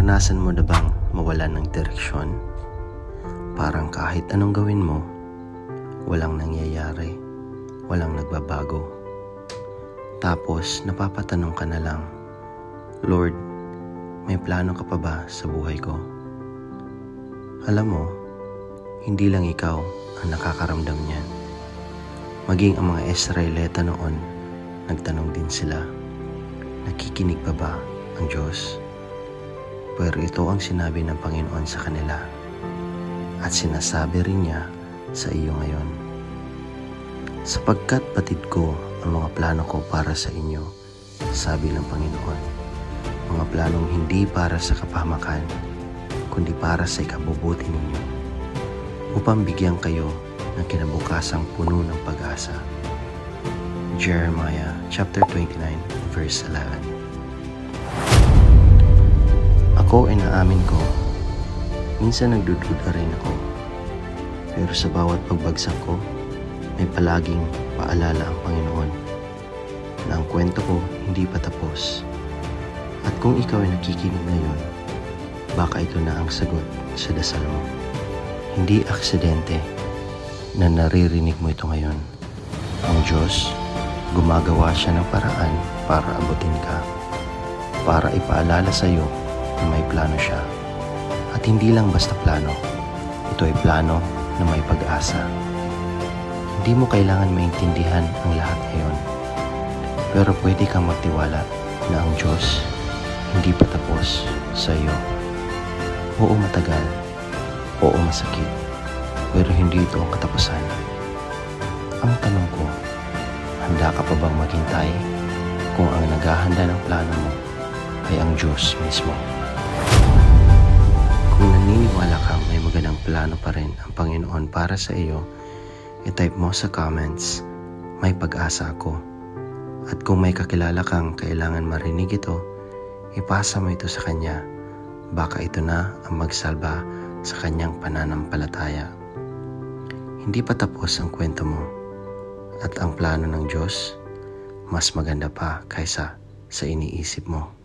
Naranasan mo na bang mawalan ng direksyon? Parang kahit anong gawin mo, walang nangyayari, walang nagbabago. Tapos napapatanong ka na lang, Lord, may plano ka pa ba sa buhay ko? Alam mo, hindi lang ikaw ang nakakaramdam niyan. Maging ang mga Israelita noon, nagtanong din sila, nakikinig pa ba ang Diyos? Pero ito ang sinabi ng Panginoon sa kanila at sinasabi rin niya sa iyo ngayon. Sapagkat patid ko ang mga plano ko para sa inyo, sabi ng Panginoon. Mga planong hindi para sa kapahamakan, kundi para sa ikabubuti ninyo, upang bigyan kayo ng kinabukasang puno ng pag-asa. Jeremiah chapter 29 verse 11 Ako ay naamin ko, minsan nagdududa rin ako. Pero sa bawat pagbagsak ko, may palaging paalala ang Panginoon na ang kwento ko hindi pa tapos. At kung ikaw ay nakikinig ngayon, baka ito na ang sagot sa dasal mo. Hindi aksidente na naririnig mo ito ngayon. Ang Diyos, gumagawa siya ng paraan para abutin ka. Para ipaalala sa iyo na may plano siya. At hindi lang basta plano. Ito ay plano na may pag-asa. Hindi mo kailangan maintindihan ang lahat ngayon. Pero pwede kang magtiwala na ang Diyos hindi pa tapos sa iyo. Oo matagal, oo masakit, pero hindi ito ang katapusan. Ang tanong ko, handa ka pa bang maghintay kung ang naghahanda ng plano mo ay ang Diyos mismo? Plano pa rin ang Panginoon para sa iyo, i-type mo sa comments, may pag-asa ako. At kung may kakilala kang kailangan marinig ito, ipasa mo ito sa Kanya. Baka ito na ang magsalba sa Kanyang pananampalataya. Hindi pa tapos ang kwento mo at ang plano ng Diyos mas maganda pa kaysa sa iniisip mo.